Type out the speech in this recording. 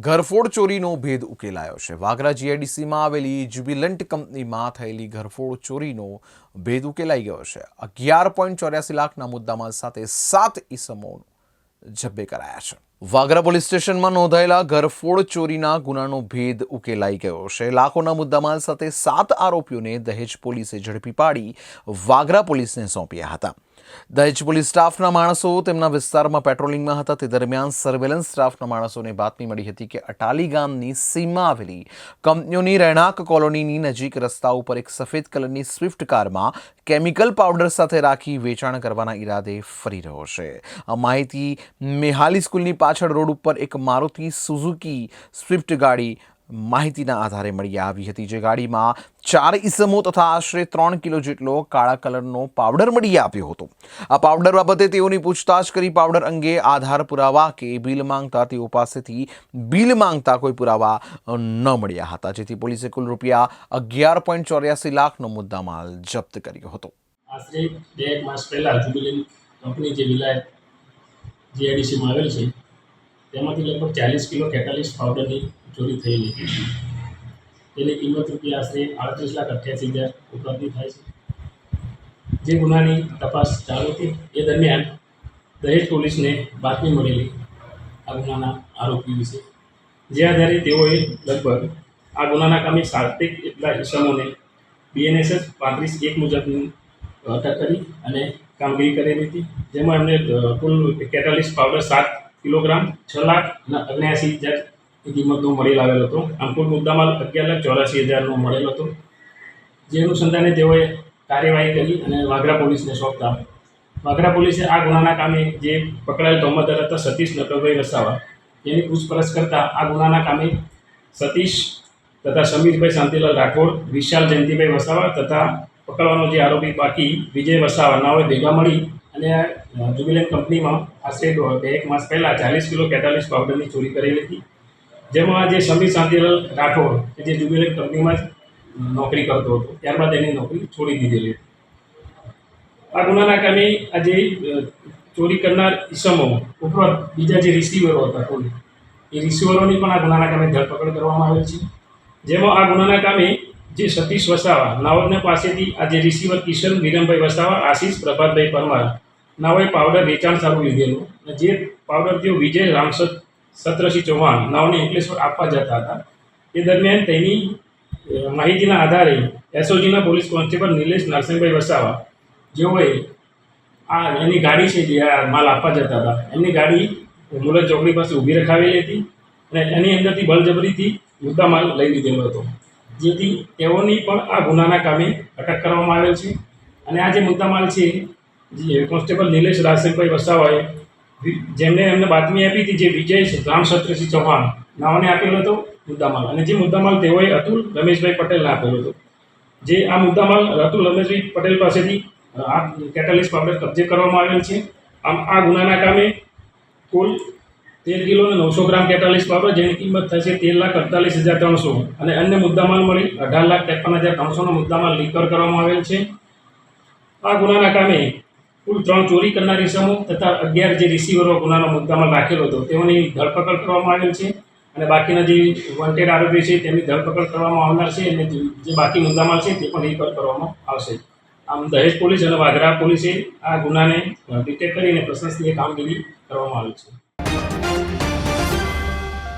ઘરફોડ ચોરીનો ભેદ ઉકેલાયો છે. વાગરા જીઆઈડીસીમાં આવેલી જ્યુબિલન્ટ કંપનીમાં થયેલી ઘરફોડ ચોરીનો ભેદ ઉકેલાઈ ગયો છે. અગિયાર પોઈન્ટ ચોર્યાસી લાખના મુદ્દામાલ સાથે સાત ઈસમો જબ્બે કરાયા છે. વાગરા પોલીસ સ્ટેશનમાં નોંધાયેલા ઘરફોડ ચોરીના ગુનાનો ભેદ ઉકેલાઈ ગયો છે. લાખોના મુદ્દામાલ સાથે સાત આરોપીઓને દહેજ પોલીસે ઝડપી પાડી વાગરા પોલીસને સોંપ્યા હતા. દહેજ પોલીસ સ્ટાફના માણસો તેમના વિસ્તારમાં પેટ્રોલિંગમાં હતા. તે દરમિયાન સર્વેલન્સ સ્ટાફના માણસોને બાતમી મળી હતી કે અટાલી ગામની સીમમાં આવેલી કંપનીઓની રહેણાંક કોલોનીની નજીક રસ્તા ઉપર એક સફેદ કલરની સ્વિફ્ટ કારમાં કેમિકલ પાવડર સાથે રાખી વેચાણ કરવાના ઈરાદે ફરી રહ્યો છે. આ માહિતી મેહાલી સ્કૂલની પાછળ રોડ ઉપર એક મારુતિ સુઝુકી સ્વિફ્ટ ગાડી માહિતીના આધારે મળી આવી હતી, જે ગાડીમાં ચાર ઇસમો તથા આશરે ત્રણ કિલો જેટલો કાળા કલરનો પાવડર મળી આવ્યો હતો. આ પાવડર બાબતે તેઓની પૂછતાછ કરી પાવડર અંગે આધાર પુરાવા કે બિલ માંગતા તેઓ પાસેથી બિલ માંગતા કોઈ પુરાવા ન મળ્યા હતા, જેથી પોલીસે કુલ રૂપિયા અગિયાર પોઈન્ટ ચોર્યાસી લાખનો મુદ્દામાલ જપ્ત કર્યો હતો. આશરે બે માસ પહેલાં જુબિલિન કંપની જે વિલાયત જીઆઈડીસીમાં આવેલ છે તેમાંથી લગભગ ચાલીસ કિલો કેટાલિસ્ટ પાવડરની ચોરી થયેલી. તેની કિંમત રૂપિયા આશરે આડત્રીસ લાખ અઠ્યાસી હજાર ઉપલબ્ધિ થાય છે. જે ગુનાની તપાસ ચાલુ હતી. એ દરમિયાન દહેજ પોલીસને બાતમી મળેલી આ ગુનાના આરોપી વિશે. જે આધારે તેઓએ લગભગ આ ગુનાના કામે સાર્થિક એટલા ઇસમોને બીએનએસએસ પાંત્રીસ એક મુજબની અટક કરી અને કામગીરી કરેલી હતી. જેમાં એમને કુલ કેટાલિસ પાવડર સાત કિલોગ્રામ છ લાખ અને અગ્યાસી હજારની કિંમતનો મળી આવેલો હતો. આમ કુલ મુદ્દામાલ અગિયાર લાખ ચોરાસી હજારનો મળેલો હતો. જે અનુસંધાને તેઓએ કાર્યવાહી કરી અને વાગરા પોલીસને સોંપતા. વાગરા પોલીસે આ ગુનાના કામે જે પકડાયેલ તોમતદાર હતા, સતીશ નકલભાઈ વસાવા તેની પૂછપરછ કરતા આ ગુનાના કામે સતીશ તથા સમીરભાઈ શાંતિલાલ રાઠોડ, વિશાલ જયંતિભાઈ વસાવા તથા પકડવાનો જે આરોપી બાકી વિજય વસાવા, નાઓએ ભેગા મળી અને જુબિલન્ટ કંપનીમાં આશરે બે એક માસ પહેલાં ચાલીસ કિલો કેટાલિસ પાવડરની ચોરી કરેલી હતી. જેમાં જે સમીર શાંતિલાલ રાઠોડ કે જે જુબિલન્ટ કંપનીમાં જ નોકરી કરતો હતો. ત્યારબાદ એની નોકરી છોડી દીધેલી હતી. આ ગુનાના કામે આજે ચોરી કરનાર ઈસમો ઉપરાંત બીજા જે રિસીવરો હતા કોઈ, એ રિસીવરોની પણ આ ગુનાના કામે ધરપકડ કરવામાં આવેલ છે. જેમાં આ ગુનાના કામે જે સતીશ વસાવા નાવદના પાસેથી આ જે રિસીવર કિશન વિરમભાઈ વસાવા, આશીષ પ્રભાતભાઈ પરમાર નાઓએ પાવડર વેચાણ સારું લીધેલું અને જે પાવડર તેઓ વિજય રામસદ સત્રસિંહ ચૌહાણ, નાઓને અંકલેશ્વર આપવા જતા હતા. એ દરમિયાન તેની માહિતીના આધારે એસઓજીના પોલીસ કોન્સ્ટેબલ નિલેશ નરસિંહભાઈ વસાવા, જેઓએ આ એની ગાડી છે જે આ માલ આપવા જતા હતા, એમની ગાડી મુલત ચોકડી પાસે ઊભી રખાવેલી હતી અને એની અંદરથી બળજબરીથી મુદ્દા માલ લઈ લીધેલો હતો. જેથી તેઓની પણ આ ગુનાના કામે અટક કરવામાં આવેલ છે. અને આ જે મુદ્દામાલ છે જે કોન્સ્ટેબલ નિલેશ રાજસિંહભાઈ વસાવાએ જેમને એમને બાતમી આપી હતી જે વિજય રામસત્રસિંહ ચૌહાણ, નામને આપેલો હતો મુદ્દામાલ. અને જે મુદ્દામાલ તેઓએ અતુલ રમેશભાઈ પટેલને આપેલો હતો. જે આ મુદ્દામાલ અતુલ રમેશભાઈ પટેલ પાસેથી આ કેટાલિસ્ટ પાવડર કબજે કરવામાં આવેલ છે. આમ, આ ગુનાના કામે કુલ તેર કિલો અને નવસો ગ્રામ કેટાલીસ પાવડર, જેની કિંમત થશે તેર લાખ અડતાલીસ હજાર ત્રણસો. અને અન્ય મુદ્દામાલ મળી અઢાર લાખ ત્રેપન હજાર ત્રણસોનો મુદ્દામાલ લિકર કરવામાં આવેલ છે. આ ગુનાના કામે કુલ ત્રણ ચોરી કરનાર ઇસમો તથા અગિયાર જે રિસીવરો ગુનાનો મુદ્દામાં રાખેલો હતો. તેઓની ધરપકડ કરવામાં આવેલ છે અને બાકીના જે વોન્ટેડ આરોપી છે તેમની ધરપકડ કરવામાં આવનાર છે અને જે બાકી મુદ્દામાં છે તે પણ રિકવર કરવામાં આવશે. આમ દહેજ પોલીસ અને વાઘરા પોલીસે આ ગુનાને ડિટેક્ટ કરીને પ્રશંસનીય કામગીરી કરવામાં આવી છે.